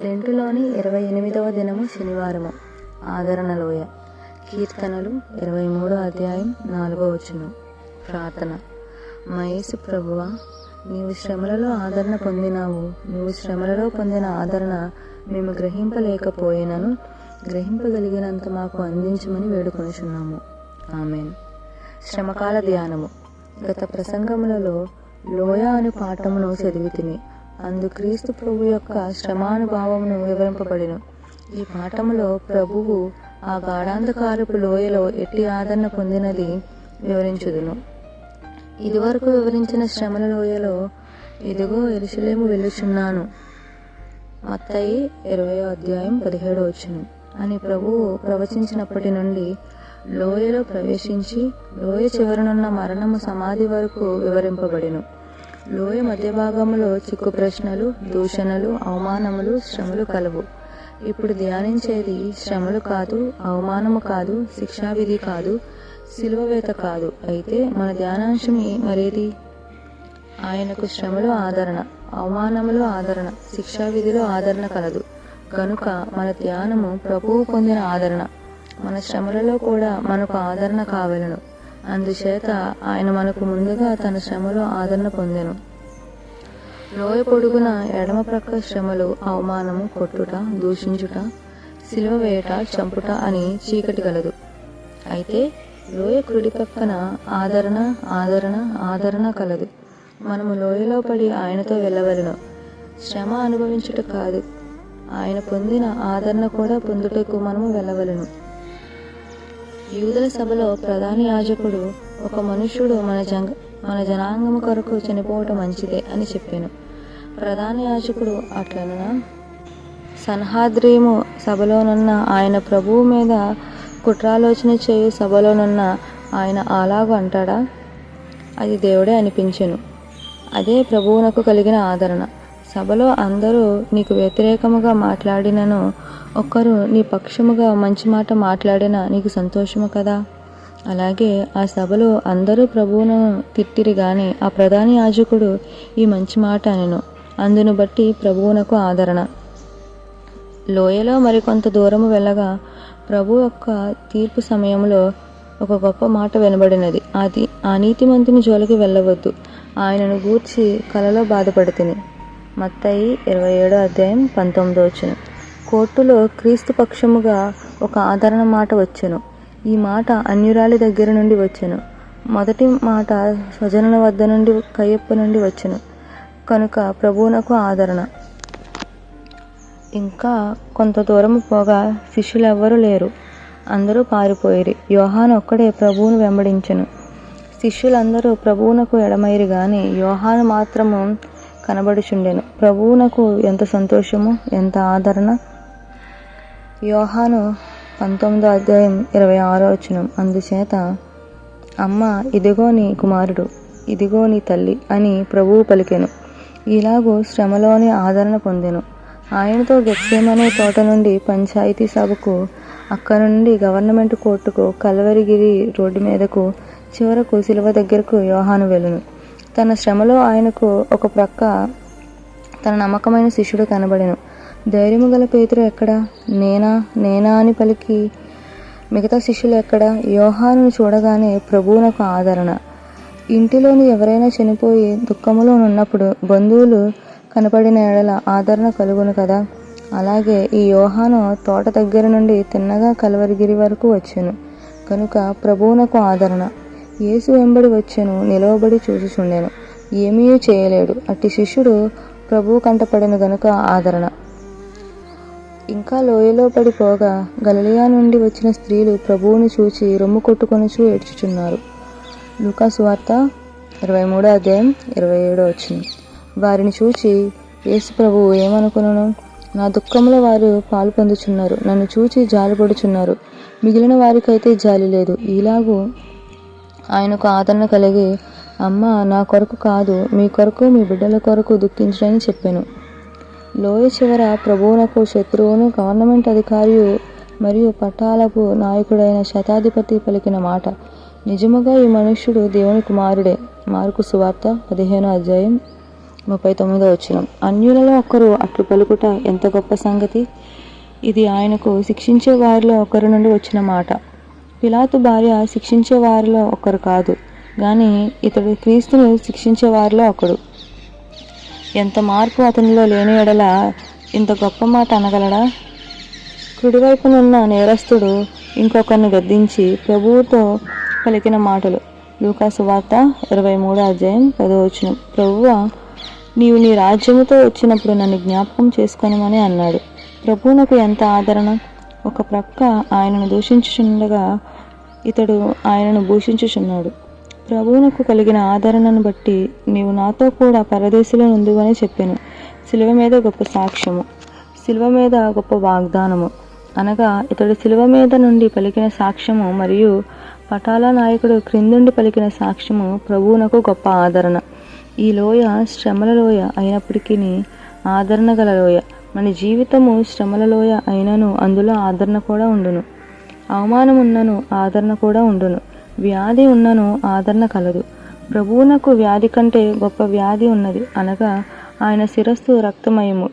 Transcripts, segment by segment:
రెండులోని ఇరవై ఎనిమిదవ దినము శనివారము. ఆదరణ లోయ కీర్తనలు ఇరవై మూడో అధ్యాయం నాలుగో వచనం. ప్రార్థన. మహేసు ప్రభువ నీవు శ్రమలలో ఆదరణ పొందినావు. నువ్వు శ్రమలలో పొందిన ఆదరణ మేము గ్రహింపలేకపోయినను గ్రహింపగలిగినంత మాకు అందించమని వేడుకొనిచున్నాము. ఆమెన్. శ్రమకాల ధ్యానము. గత ప్రసంగములలో లోయ అను పాఠమును చదివితిని అందు క్రీస్తు ప్రభు యొక్క శ్రమానుభావమును వివరింపబడిను. ఈ పాఠములో ప్రభువు ఆ గాఢాంధకారపు లోయలో ఎట్టి ఆదరణ పొందినది వివరించుదును. ఇదివరకు వివరించిన శ్రమల లోయలో ఇదిగో ఎరుసలేము వెళ్ళుచున్నాను. మత్తయి ఇరవై అధ్యాయం పదిహేడు వచ్చును అని ప్రభువు ప్రవచించినప్పటి నుండి లోయలో ప్రవేశించి లోయ చివరనున్న మరణము సమాధి వరకు వివరింపబడిను. లోయ మధ్య భాగంలో చిక్కు ప్రశ్నలు దూషణలు అవమానములు శ్రమలు కలవు. ఇప్పుడు ధ్యానించేది శ్రమలు కాదు అవమానము కాదు శిక్షావిధి కాదు శిలువవేత కాదు. అయితే మన ధ్యానాంశం మరేది? ఆయనకు శ్రమలో ఆదరణ అవమానములో ఆదరణ శిక్షావిధిలో ఆదరణ కలదు. కనుక మన ధ్యానము ప్రభువు పొందిన ఆదరణ. మన శ్రమలలో కూడా మనకు ఆదరణ కావలను. అందుచేత ఆయన మనకు ముందుగా తన శ్రమలో ఆదరణ పొందెను. లోయ పొడుగున ఎడమ ప్రక్క శ్రమలు అవమానము కొట్టుట దూషించుట సిలువ వేయట చంపుట అని చీకటి కలదు అయితే లోయ కుడి పక్కన ఆదరణ ఆదరణ ఆదరణ కలదు. మనము లోయలో పడి ఆయనతో వెళ్ళవలను. శ్రమ అనుభవించుట కాదు. ఆయన పొందిన ఆదరణ కూడా పొందుటకు మనము వెళ్ళవలను. యూదుల సభలో ప్రధాన యాజకుడు ఒక మనుష్యుడు మన జంగ మన జనాంగము కొరకు చనిపోవటం మంచిదే అని చెప్పాను. ప్రధాన యాజకుడు అట్లనా సన్హాద్రీము సభలోనున్న ఆయన ప్రభువు మీద కుట్రాలోచన చేయు సభలోనున్న ఆయన అలాగు అంటాడా? అది దేవుడే అనిపించెను. అదే ప్రభువునకు కలిగిన ఆదరణ. సభలో అందరూ నీకు వ్యతిరేకముగా మాట్లాడినను ఒక్కరు నీ పక్షముగా మంచి మాట మాట్లాడినా నీకు సంతోషము కదా? అలాగే ఆ సభలో అందరూ ప్రభువును తిట్టిరి గాని ఆ ప్రధాన యాజకుడు ఈ మంచి మాట అనెను. అందును బట్టి ప్రభువునకు ఆదరణ. లోయలో మరికొంత దూరము వెళ్ళగా ప్రభు యొక్క తీర్పు సమయంలో ఒక గొప్ప మాట వినబడినది. అది ఆ నీతిమంతుని జోలికి వెళ్ళవద్దు. ఆయనను గూర్చి కలలో బాధపడుతుంది మత్తయి ఇరవై ఏడో అధ్యాయం పంతొమ్మిదో వచ్చును కోర్టులో క్రీస్తు పక్షముగా ఒక ఆదరణ మాట వచ్చెను. ఈ మాట అన్యురాలి దగ్గర నుండి వచ్చెను. మొదటి మాట స్వజనుల వద్ద నుండి కయ్యప్ప నుండి వచ్చెను. కనుక ప్రభువునకు ఆదరణ. ఇంకా కొంత దూరం పోగా శిష్యులెవ్వరూ లేరు. అందరూ పారిపోయిరి. యోహాను ఒక్కడే ప్రభువును వెంబడించెను. శిష్యులందరూ ప్రభువునకు ఎడమైరి గాని యోహాను మాత్రము కనబడుచుండెను. ప్రభువునకు ఎంత సంతోషము ఎంత ఆదరణ. యోహాను పంతొమ్మిదో అధ్యాయం ఇరవై ఆరో వచనం. అందుచేత అమ్మ ఇదిగో నీ కుమారుడు ఇదిగో నీ తల్లి అని ప్రభువు పలికెను. ఇలాగూ శ్రమలోని ఆదరణ పొందెను. ఆయనతో గెత్సేమనే తోట నుండి పంచాయతీ సభకు అక్కడ నుండి గవర్నమెంట్ కోర్టుకు కల్వరిగిరి రోడ్డు మీదకు చివరకు శిలువ దగ్గరకు యోహాను వెళ్ళును. తన శ్రమలో ఆయనకు ఒక ప్రక్క తన నమ్మకమైన శిష్యుడు కనబడెను. ధైర్యము గల పేతురు ఎక్కడా? నేనా? నేనా అని పలికి. మిగతా శిష్యులు ఎక్కడ? యోహాను చూడగానే ప్రభువునకు ఆదరణ. ఇంటిలోని ఎవరైనా చనిపోయి దుఃఖములో ఉన్నప్పుడు బంధువులు కనపడిన ఎడల ఆదరణ కలుగును కదా? అలాగే ఈ యోహాను తోట దగ్గర నుండి తిన్నగా కలవరిగిరి వరకు వచ్చాను. కనుక ప్రభువునకు ఆదరణ. యేసు వెంబడి వచ్చెను నిలవబడి చూచుచుండెను. ఏమీ చేయలేడు. అట్టి శిష్యుడు ప్రభువు కంటపడిన గనుక ఆదరణ. ఇంకా లోయలో పడిపోగా గలలియా నుండి వచ్చిన స్త్రీలు ప్రభువుని చూచి రొమ్ము కొట్టుకొనుచూ ఏడ్చుచున్నారు. లూకాసు వార్త ఇరవై మూడో అధ్యాయం ఇరవై ఏడో వచ్చింది వారిని చూచి యేసు ప్రభువు ఏమనుకును నా దుఃఖంలో వారు పాలు పొందుచున్నారు. నన్ను చూచి జాలిపడుచున్నారు. మిగిలిన వారికైతే జాలి లేదు. ఇలాగూ ఆయనకు ఆదరణ కలిగి అమ్మ నా కొరకు కాదు మీ కొరకు మీ బిడ్డల కొరకు దుఃఖించడని చెప్పాను. లోయ చివర ప్రభువునకు శత్రువును గవర్నమెంట్ అధికారియు మరియు పట్టాలకు నాయకుడైన శతాధిపతి పలికిన మాట. నిజముగా ఈ మనుష్యుడు దేవుని కుమారుడే. మార్కు సువార్త పదిహేనో అధ్యాయం ముప్పై తొమ్మిదో వచ్చిన అన్యులలో ఒకరు అట్లు పలుకుట ఎంత గొప్ప సంగతి? ఇది ఆయనకు శిక్షించే వారిలో ఒకరి నుండి వచ్చిన మాట. పిలాతు భార్య శిక్షించే వారిలో ఒకరు కాదు కానీ ఇతడు క్రీస్తును శిక్షించే వారిలో ఒకడు. ఎంత మార్పు అతనిలో లేని ఎడల ఇంత గొప్ప మాట అనగలడా? కుడివైపునున్న నేరస్తుడు ఇంకొకరిని గద్దించి ప్రభువుతో పలికిన మాటలు. లూకాసు వార్త ఇరవై మూడో అధ్యాయం పదవచనం ప్రభువ నీవు నీ రాజ్యముతో వచ్చినప్పుడు నన్ను జ్ఞాపకం చేసుకోనమని అన్నాడు. ప్రభువునకు ఎంత ఆదరణ? ఒక ప్రక్క ఆయనను దూషించుచుండగా ఇతడు ఆయనను భూషించుచున్నాడు. ప్రభువునకు కలిగిన ఆదరణను బట్టి నీవు నాతో కూడా పరదేశంలో ఉందివని చెప్పాను. శిలువ మీద గొప్ప సాక్ష్యము. శిలువ మీద గొప్ప వాగ్దానము. అనగా ఇతడు శిలువ మీద నుండి పలికిన సాక్ష్యము మరియు పటాల నాయకుడు క్రిందుండి పలికిన సాక్ష్యము ప్రభువునకు గొప్ప ఆదరణ. ఈ లోయ శ్రమల లోయ అయినప్పటికీ ఆదరణ గల లోయ. మన జీవితము శ్రమలలోయ అయినను అందులో ఆదరణ కూడా ఉండును. అవమానం ఉన్నను ఆదరణ కూడా ఉండును. వ్యాధి ఉన్నను ఆదరణ కలదు. ప్రభువునకు వ్యాధి కంటే గొప్ప వ్యాధి ఉన్నది. అనగా ఆయన శిరస్సు రక్తమయము.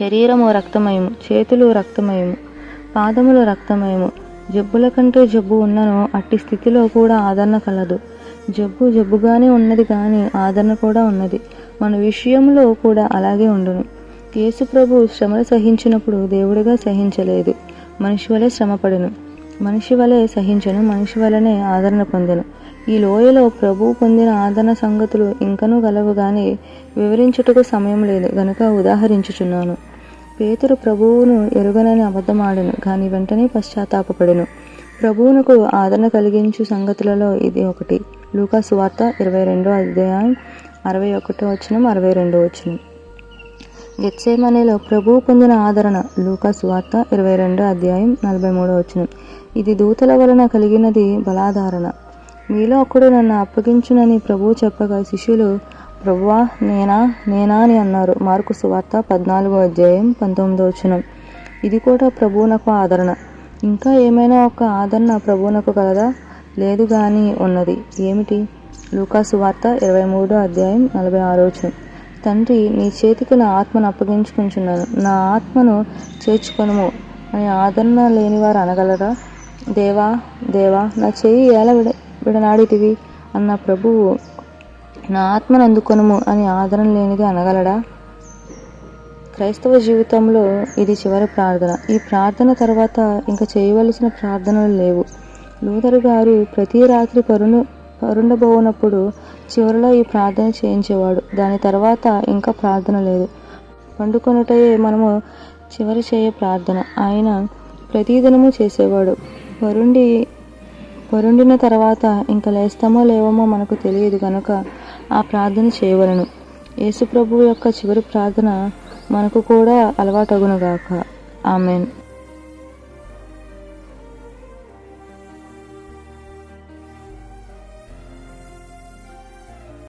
శరీరము రక్తమయము. చేతులు రక్తమయము. పాదములు రక్తమయము. జబ్బుల కంటే జబ్బు ఉన్నను అట్టి స్థితిలో కూడా ఆదరణ కలదు. జబ్బు జబ్బుగానే ఉన్నది కానీ ఆదరణ కూడా ఉన్నది. మన విషయంలో కూడా అలాగే ఉండును. యేసుప్రభు శ్రమలు సహించినప్పుడు దేవుడిగా సహించలేదు. మనిషి వలె శ్రమపడెను. మనిషి వలె సహించను మనిషి వలనే ఆదరణ పొందెను. ఈ లోయలో ప్రభువు పొందిన ఆదరణ సంగతులు ఇంకనూ గలవు గాని వివరించుటకు సమయం లేదు. గనుక ఉదాహరించుచున్నాను. పేతురు ప్రభువును ఎరుగనని అబద్ధమాడెను కానీ వెంటనే పశ్చాత్తాపపడెను. ప్రభువునకు ఆదరణ కలిగించు సంగతులలో ఇది ఒకటి. లూకా సువార్త ఇరవై రెండో అధ్యాయం అరవై ఒకటో వచ్చినం అరవై రెండో వచ్చినం గెత్సేమనేలో ప్రభువు పొందిన ఆదరణ. లూకా సువార్త ఇరవై రెండో అధ్యాయం నలభై మూడో వచనం. ఇది దూతల వలన కలిగినది బలాధారణ. మీలో ఒకడు నన్ను అప్పగించునని ప్రభువు చెప్పగా శిష్యులు ప్రభువా నేనా? నేనా? అని అన్నారు. మార్కు సువార్త పద్నాలుగో అధ్యాయం పంతొమ్మిదో వచనం. ఇది కూడా ప్రభువునకు ఆదరణ. ఇంకా ఏమైనా ఒక ఆదరణ ప్రభువునకు కలదా? లేదు కానీ ఉన్నది. ఏమిటి? లూకా సువార్త ఇరవై మూడో అధ్యాయం నలభై ఆరో వచనం. తండ్రి నీ చేతికి నా ఆత్మను అప్పగించుకుంటున్నాను. నా ఆత్మను చేర్చుకొనుము అని ఆదరణ లేని వారు అనగలరా? దేవా దేవా నా చేయి ఎలా విడ విడనాడితివి? అన్న ప్రభువు నా ఆత్మను అందుకొనుము అని ఆదరణ లేనిది అనగలడా? క్రైస్తవ జీవితంలో ఇది చివరి ప్రార్థన. ఈ ప్రార్థన తర్వాత ఇంకా చేయవలసిన ప్రార్థనలు లేవు. లూథర్ గారు ప్రతి రాత్రి పరును పరుండబోనప్పుడు చివరిలో ఈ ప్రార్థన చేయించేవాడు. దాని తర్వాత ఇంకా ప్రార్థన లేదు. పండుకొనుటయే మనము చివరి చేయ ప్రార్థన. ఆయన ప్రతిదినము చేసేవాడు. వరుండి వరుండిన తర్వాత ఇంకా లేస్తామో లేవమో మనకు తెలియదు కనుక ఆ ప్రార్థన చేయవలను. యేసుప్రభు యొక్క చివరి ప్రార్థన మనకు కూడా అలవాటగునుగాక. ఆమెన్.